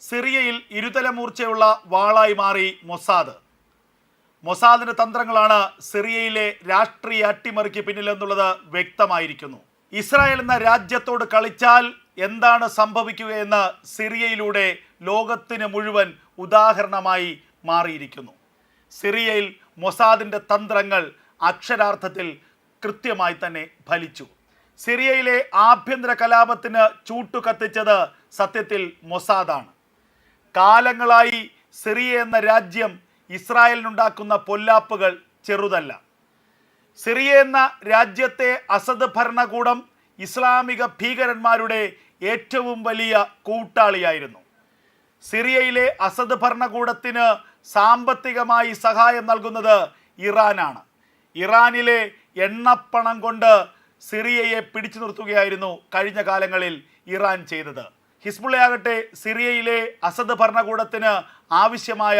സിറിയയിൽ ഇരുതല മൂർച്ചയുള്ള വാളായി മാറി മൊസാദ്. മൊസാദിന്റെ തന്ത്രങ്ങളാണ് സിറിയയിലെ രാഷ്ട്രീയ അട്ടിമറിക്ക് പിന്നിലെന്നുള്ളത് വ്യക്തമായിരിക്കുന്നു. ഇസ്രായേൽ എന്ന രാജ്യത്തോട് കളിച്ചാൽ എന്താണ് സംഭവിക്കുകയെന്ന് സിറിയയിലൂടെ ലോകത്തിന് മുഴുവൻ ഉദാഹരണമായി മാറിയിരിക്കുന്നു. സിറിയയിൽ മൊസാദിന്റെ തന്ത്രങ്ങൾ അക്ഷരാർത്ഥത്തിൽ കൃത്യമായി തന്നെ ഫലിച്ചു. സിറിയയിലെ ആഭ്യന്തര കലാപത്തിന് ചൂട്ടുകത്തിച്ചത് സത്യത്തിൽ മൊസാദാണ്. കാലങ്ങളായി സിറിയ എന്ന രാജ്യം ഇസ്രായേലിനുണ്ടാക്കുന്ന പൊല്ലാപ്പുകൾ ചെറുതല്ല. സിറിയ എന്ന രാജ്യത്തെ അസദ് ഭരണകൂടം ഇസ്ലാമിക ഭീകരന്മാരുടെ ഏറ്റവും വലിയ കൂട്ടാളിയായിരുന്നു. സിറിയയിലെ അസദ് ഭരണകൂടത്തിന് സാമ്പത്തികമായി സഹായം നൽകുന്നത് ഇറാനാണ്. ഇറാനിലെ എണ്ണപ്പണം കൊണ്ട് സിറിയയെ പിടിച്ചു നിർത്തുകയായിരുന്നു കഴിഞ്ഞ കാലങ്ങളിൽ ഇറാൻ ചെയ്തത്. ഹിസ്ബുള്ളയാകട്ടെ സിറിയയിലെ അസദ് ഭരണകൂടത്തിന് ആവശ്യമായ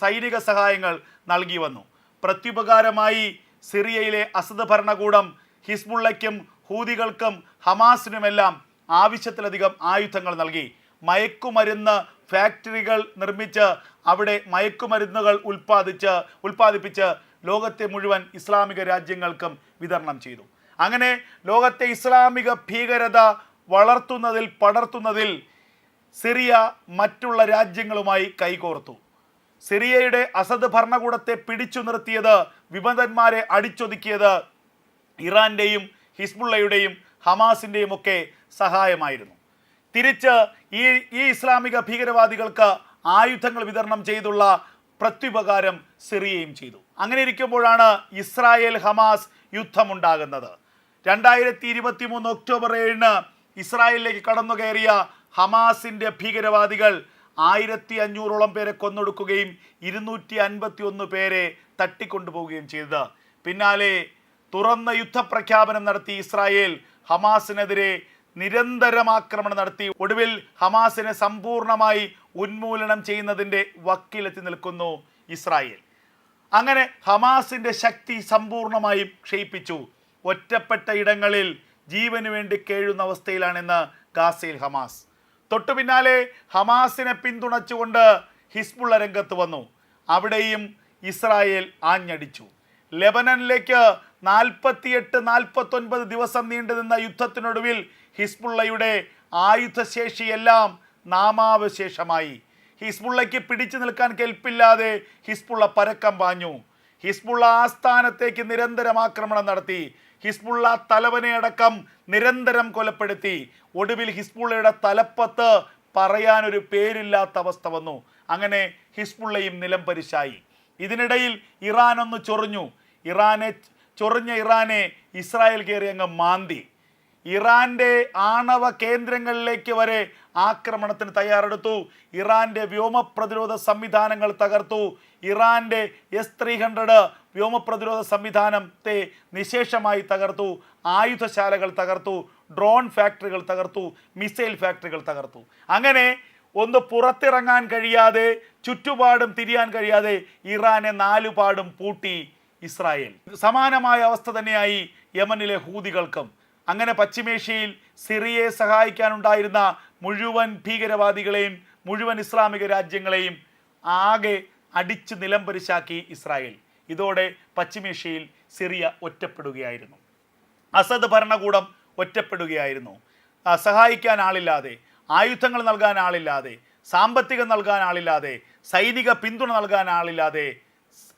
സൈനിക സഹായങ്ങൾ നൽകി വന്നു. പ്രത്യുപകാരമായി സിറിയയിലെ അസദ് ഭരണകൂടം ഹിസ്ബുള്ളയ്ക്കും ഹൂതികൾക്കും ഹമാസിനുമെല്ലാം ആവശ്യത്തിലധികം ആയുധങ്ങൾ നൽകി. മയക്കുമരുന്ന് ഫാക്ടറികൾ നിർമ്മിച്ച് അവിടെ മയക്കുമരുന്നുകൾ ഉൽപ്പാദിച്ച് ഉൽപ്പാദിപ്പിച്ച് ലോകത്തെ മുഴുവൻ ഇസ്ലാമിക രാജ്യങ്ങൾക്കും വിതരണം ചെയ്തു. അങ്ങനെ ലോകത്തെ ഇസ്ലാമിക ഭീകരത വളർത്തുന്നതിൽ പടർത്തുന്നതിൽ സിറിയ മറ്റുള്ള രാജ്യങ്ങളുമായി കൈകോർത്തു. സിറിയയുടെ അസദ് ഭരണകൂടത്തെ പിടിച്ചു നിർത്തിയത് വിമതന്മാരെ അടിച്ചൊതുക്കിയത് ഇറാന്റെയും ഹിസ്ബുള്ളയുടെയും ഹമാസിന്റെയും ഒക്കെ സഹായമായിരുന്നു. തിരിച്ച് ഈ ഈ ഇസ്ലാമിക ഭീകരവാദികൾക്ക് ആയുധങ്ങൾ വിതരണം ചെയ്തുള്ള പ്രത്യുപകാരം സിറിയയും ചെയ്തു. അങ്ങനെ ഇരിക്കുമ്പോഴാണ് ഇസ്രായേൽ ഹമാസ് യുദ്ധമുണ്ടാകുന്നത്. രണ്ടായിരത്തി ഇരുപത്തി മൂന്ന് ഒക്ടോബർ ഏഴിന് ഇസ്രായേലിലേക്ക് കടന്നു കയറിയ ഹമാസിന്റെ ഭീകരവാദികൾ ആയിരത്തി അഞ്ഞൂറോളം പേരെ കൊന്നൊടുക്കുകയും ഇരുന്നൂറ്റി അൻപത്തി ഒന്ന് പേരെ തട്ടിക്കൊണ്ടുപോവുകയും ചെയ്തത്. പിന്നാലെ തുറന്ന യുദ്ധപ്രഖ്യാപനം നടത്തി ഇസ്രായേൽ ഹമാസിനെതിരെ നിരന്തരം ആക്രമണം നടത്തി. ഒടുവിൽ ഹമാസിനെ സമ്പൂർണമായി ഉന്മൂലനം ചെയ്യുന്നതിന്റെ വക്കിലെത്തി നിൽക്കുന്നു ഇസ്രായേൽ. അങ്ങനെ ഹമാസിന്റെ ശക്തി സമ്പൂർണമായും ക്ഷയിപ്പിച്ചു. ഒറ്റപ്പെട്ട ഇടങ്ങളിൽ ജീവന് വേണ്ടി കേഴുന്ന അവസ്ഥയിലാണെന്ന് ഗാസയിൽ ഹമാസ്. തൊട്ടു പിന്നാലെ ഹമാസിനെ പിന്തുണച്ചുകൊണ്ട് ഹിസ്ബുള്ള രംഗത്ത് വന്നു. അവിടെയും ഇസ്രായേൽ ആഞ്ഞടിച്ചു. ലെബനനിലേക്ക് നാൽപ്പത്തിയെട്ട് നാൽപ്പത്തൊൻപത് ദിവസം നീണ്ടു നിന്ന യുദ്ധത്തിനൊടുവിൽ ഹിസ്ബുള്ളയുടെ ആയുധശേഷിയെല്ലാം നാമാവശേഷമായി. ഹിസ്ബുള്ളയ്ക്ക് പിടിച്ചു നിൽക്കാൻ കെൽപ്പില്ലാതെ ഹിസ്ബുള്ള പരക്കം പാഞ്ഞു. ഹിസ്ബുള്ള ആസ്ഥാനത്തേക്ക് നിരന്തരം ആക്രമണം നടത്തി. ഹിസ്ബുള്ള തലവനെ അടക്കം നിരന്തരം കൊലപ്പെടുത്തി. ഒടുവിൽ ഹിസ്ബുള്ളയുടെ തലപ്പത്ത് പറയാനൊരു പേരില്ലാത്ത അവസ്ഥ വന്നു. അങ്ങനെ ഹിസ്ബുള്ളയും നിലം പരിശായി. ഇതിനിടയിൽ ഇറാൻ ഒന്ന് ചൊറിഞ്ഞു. ഇറാനെ ചൊറിഞ്ഞ ഇറാനെ ഇസ്രായേൽ കയറി അങ്ങ് മാന്തി. ഇറാന്റെ ആണവ കേന്ദ്രങ്ങളിലേക്ക് വരെ ആക്രമണത്തിന് തയ്യാറെടുത്തു. ഇറാന്റെ വ്യോമ പ്രതിരോധ സംവിധാനങ്ങൾ തകർത്തു. ഇറാന്റെ എസ് ത്രീ ഹൺഡ്രഡ് വ്യോമ പ്രതിരോധ സംവിധാനത്തെ നിശേഷമായി തകർത്തു. ആയുധശാലകൾ തകർത്തു. ഡ്രോൺ ഫാക്ടറികൾ തകർത്തു. മിസൈൽ ഫാക്ടറികൾ തകർത്തു. അങ്ങനെ ഒന്ന് പുറത്തിറങ്ങാൻ കഴിയാതെ ചുറ്റുപാടും തിരിയാൻ കഴിയാതെ ഇറാനെ നാലുപാടും പൂട്ടി ഇസ്രായേൽ. സമാനമായ അവസ്ഥ തന്നെയായി യമനിലെ ഹൂതികൾക്കും. അങ്ങനെ പശ്ചിമേഷ്യയിൽ സിറിയയെ സഹായിക്കാനുണ്ടായിരുന്ന മുഴുവൻ ഭീകരവാദികളെയും മുഴുവൻ ഇസ്ലാമിക രാജ്യങ്ങളെയും ആകെ അടിച്ചു നിലംപരിശാക്കി ഇസ്രായേൽ. ഇതോടെ പശ്ചിമേഷ്യയിൽ സിറിയ ഒറ്റപ്പെടുകയായിരുന്നു. അസദ് ഭരണകൂടം ഒറ്റപ്പെടുകയായിരുന്നു. സഹായിക്കാൻ ആളില്ലാതെ ആയുധങ്ങൾ നൽകാൻ ആളില്ലാതെ സാമ്പത്തികം നൽകാൻ ആളില്ലാതെ സൈനിക പിന്തുണ നൽകാൻ ആളില്ലാതെ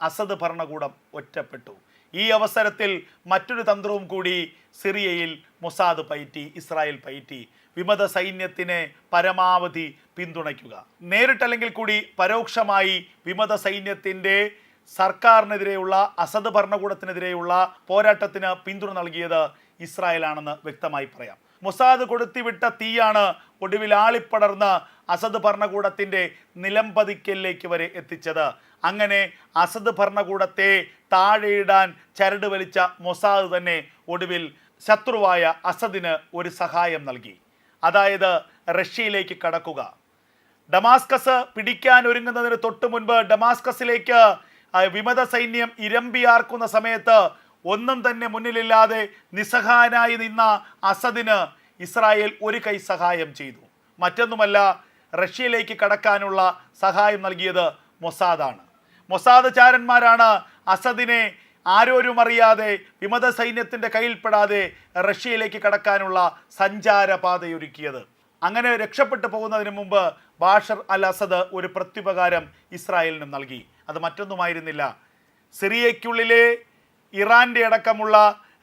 അസദ് ഭരണകൂടം ഒറ്റപ്പെട്ടു. ഈ അവസരത്തിൽ മറ്റൊരു തന്ത്രവും കൂടി സിറിയയിൽ മൊസാദ് പയറ്റി ഇസ്രായേൽ പയറ്റി. വിമത സൈന്യത്തിനെ പരമാവധി പിന്തുണയ്ക്കുക. നേരിട്ടല്ലെങ്കിൽ കൂടി പരോക്ഷമായി വിമത സൈന്യത്തിന്റെ സർക്കാരിനെതിരെയുള്ള അസദ് ഭരണകൂടത്തിനെതിരെയുള്ള പോരാട്ടത്തിന് പിന്തുണ നൽകിയത് ഇസ്രായേലാണെന്ന് വ്യക്തമായി പറയാം. മൊസാദ് കൊടുത്തിവിട്ട തീയാണ് ഒടുവിൽ ആളിപ്പടർന്ന് അസദ് ഭരണകൂടത്തിന്റെ നിലംപതിക്കലിലേക്ക് വരെ എത്തിച്ചത്. അങ്ങനെ അസദ് ഭരണകൂടത്തെ താഴെയിടാൻ ചരട് വലിച്ച മൊസാദ് തന്നെ ഒടുവിൽ ശത്രുവായ അസദിന് ഒരു സഹായം നൽകി. അതായത് റഷ്യയിലേക്ക് കടക്കുക. ഡമാസ്കസ് പിടിക്കാൻ ഒരുങ്ങുന്നതിന് തൊട്ടു മുൻപ് ഡമാസ്കസിലേക്ക് വിമത സൈന്യം ഇരമ്പിയാർക്കുന്ന സമയത്ത് ഒന്നും തന്നെ മുന്നിലില്ലാതെ നിസ്സഹായനായി നിന്ന അസദിന് ഇസ്രായേൽ ഒരു കൈ സഹായം ചെയ്തു. മറ്റൊന്നുമല്ല റഷ്യയിലേക്ക് കടക്കാനുള്ള സഹായം നൽകിയത് മൊസാദാണ്. മൊസാദ് ചാരന്മാരാണ് അസദിനെ ആരോരും അറിയാതെ വിമത സൈന്യത്തിന്റെ കയ്യിൽപ്പെടാതെ റഷ്യയിലേക്ക് കടക്കാനുള്ള സഞ്ചാരപാതയൊരുക്കിയത്. അങ്ങനെ രക്ഷപ്പെട്ടു പോകുന്നതിന് മുമ്പ് ബാഷർ അൽ അസദ് ഒരു പ്രത്യുപകാരം ഇസ്രായേലിനും നൽകി. അത് മറ്റൊന്നുമായിരുന്നില്ല. സിറിയയ്ക്കുള്ളിലെ ഇറാന്റെ അടക്കമുള്ള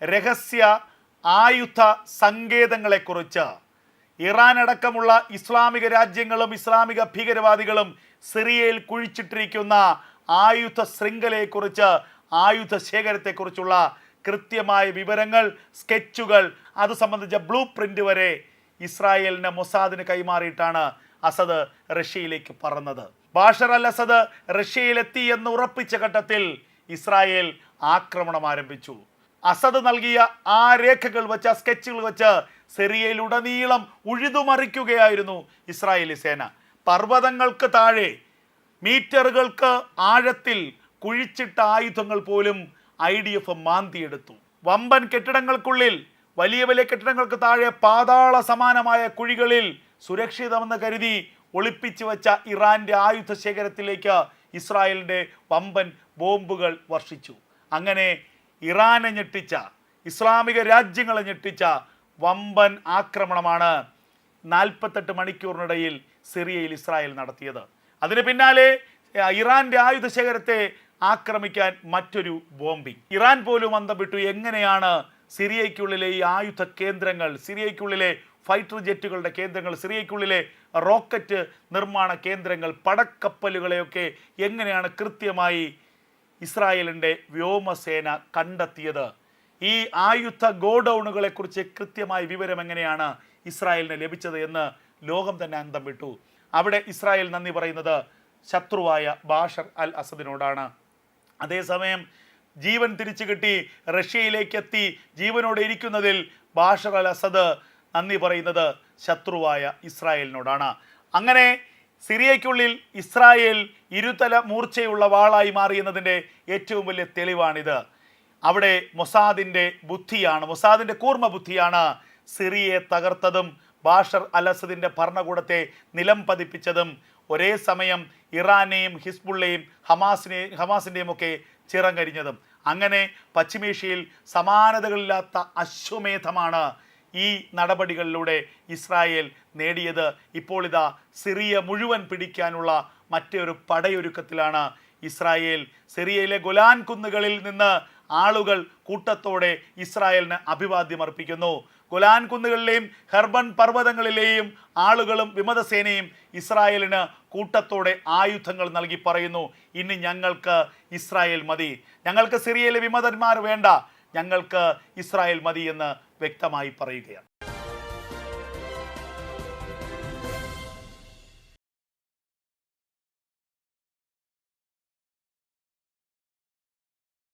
രഹസ്യ ആയുധ സങ്കേതങ്ങളെക്കുറിച്ച്. ഇറാൻ അടക്കമുള്ള ഇസ്ലാമിക രാജ്യങ്ങളും ഇസ്ലാമിക ഭീകരവാദികളും സിറിയയിൽ കുഴിച്ചിട്ടിരിക്കുന്ന ആയുധ ശൃംഖലയെക്കുറിച്ച് ആയുധ ശേഖരത്തെക്കുറിച്ചുള്ള കൃത്യമായ വിവരങ്ങൾ സ്കെച്ചുകൾ അത് സംബന്ധിച്ച ബ്ലൂ പ്രിന്റ് വരെ ഇസ്രായേലിന് മൊസാദിന് കൈമാറിയിട്ടാണ് അസദ് റഷ്യയിലേക്ക് പറന്നത്. ബാഷർ അൽ അസദ് റഷ്യയിലെത്തി എന്ന് ഉറപ്പിച്ച ഘട്ടത്തിൽ ഇസ്രായേൽ ആക്രമണം ആരംഭിച്ചു. അസദ് നൽകിയ ആ രേഖകൾ വെച്ച് ആ സ്കെച്ചുകൾ വെച്ച് സിറിയയിലുടനീളം ഉഴുതുമറിക്കുകയായിരുന്നു ഇസ്രായേലി സേന. പർവതങ്ങൾക്ക് താഴെ മീറ്ററുകൾക്ക് ആഴത്തിൽ കുഴിച്ചിട്ട ആയുധങ്ങൾ പോലും ഐ ഡി എഫ് മാന്തിയെടുത്തു. വമ്പൻ കെട്ടിടങ്ങൾക്കുള്ളിൽ വലിയ വലിയ കെട്ടിടങ്ങൾക്ക് താഴെ പാതാള സമാനമായ കുഴികളിൽ സുരക്ഷിതമെന്ന് കരുതി ഒളിപ്പിച്ചു വെച്ച ഇറാന്റെ ആയുധ ശേഖരത്തിലേക്ക് ഇസ്രായേലിന്റെ വമ്പൻ ബോംബുകൾ വർഷിച്ചു. അങ്ങനെ ഇറാനെ ഞെട്ടിച്ച ഇസ്ലാമിക രാജ്യങ്ങളെ ഞെട്ടിച്ച വമ്പൻ ആക്രമണമാണ് നാൽപ്പത്തെട്ട് മണിക്കൂറിനിടയിൽ സിറിയയിൽ ഇസ്രായേൽ നടത്തിയത്. അതിന് പിന്നാലെ ഇറാന്റെ ആയുധ ശേഖരത്തെ ആക്രമിക്കാൻ മറ്റൊരു ബോംബിംഗ് ഇറാൻ പോലും അന്തം വിട്ടു എങ്ങനെയാണ് സിറിയയ്ക്കുള്ളിലെ ഈ ആയുധ കേന്ദ്രങ്ങൾ സിറിയയ്ക്കുള്ളിലെ ഫൈറ്റർ ജെറ്റുകളുടെ കേന്ദ്രങ്ങൾ സിറിയയ്ക്കുള്ളിലെ റോക്കറ്റ് നിർമ്മാണ കേന്ദ്രങ്ങൾ പടക്കപ്പലുകളെയൊക്കെ എങ്ങനെയാണ് കൃത്യമായി ഇസ്രായേലിന്റെ വ്യോമസേന കണ്ടെത്തിയത്. ഈ ആയുധ ഗോഡൗണുകളെ കുറിച്ച് കൃത്യമായ വിവരം എങ്ങനെയാണ് ഇസ്രായേലിന് ലഭിച്ചത് എന്ന് ലോകം തന്നെ അന്തം വിട്ടു. അവിടെ ഇസ്രായേൽ നന്ദി പറയുന്നത് ശത്രുവായ ബാഷർ അൽ അസദിനോടാണ്. അതേസമയം ജീവൻ തിരിച്ചു കിട്ടി റഷ്യയിലേക്ക് എത്തി ജീവനോടെ ഇരിക്കുന്നതിൽ ബാഷർ അൽ അസദ് നന്ദി പറയുന്നത് ശത്രുവായ ഇസ്രായേലിനോടാണ്. അങ്ങനെ സിറിയയ്ക്കുള്ളിൽ ഇസ്രായേൽ ഇരുതല മൂർച്ചയുള്ള വാളായി മാറിയെന്നതിന്റെ ഏറ്റവും വലിയ തെളിവാണിത്. അവിടെ മൊസാദിന്റെ ബുദ്ധിയാണ് മൊസാദിന്റെ കൂർമ്മ ബുദ്ധിയാണ് സിറിയയെ തകർത്തതും ബാഷർ അലസദിന്റെ ഭരണകൂടത്തെ നിലം പതിപ്പിച്ചതും. ഒരേ സമയം ഇറാനെയും ഹിസ്ബുള്ളയും ഹമാസിനെയും ഹമാസിന്റെയും ഒക്കെ ചിറം കരിഞ്ഞതും അങ്ങനെ പശ്ചിമേഷ്യയിൽ സമാനതകളില്ലാത്ത അശ്വമേധമാണ് ഈ നടപടികളിലൂടെ ഇസ്രായേൽ നേടിയത്. ഇപ്പോൾ ഇതാ സിറിയ മുഴുവൻ പിടിക്കാനുള്ള മറ്റൊരു പടയൊരുക്കത്തിലാണ് ഇസ്രായേൽ. സിറിയയിലെ ഗുലാൻ കുന്നുകളിൽ നിന്ന് ആളുകൾ കൂട്ടത്തോടെ ഇസ്രായേലിന് അഭിവാദ്യം അർപ്പിക്കുന്നു. ഗുലാൻ കുന്നുകളിലെയും ഹെർബൺ പർവതങ്ങളിലെയും ആളുകളും വിമതസേനയും ഇസ്രായേലിന് കൂട്ടത്തോടെ ആയുധങ്ങൾ നൽകി പറയുന്നു. ഇനി ഞങ്ങൾക്ക് ഇസ്രായേൽ മതി. ഞങ്ങൾക്ക് സിറിയയിലെ വിമതന്മാർ വേണ്ട. ഞങ്ങൾക്ക് ഇസ്രായേൽ മതി എന്ന് വ്യക്തമായി പറയുകയാണ്.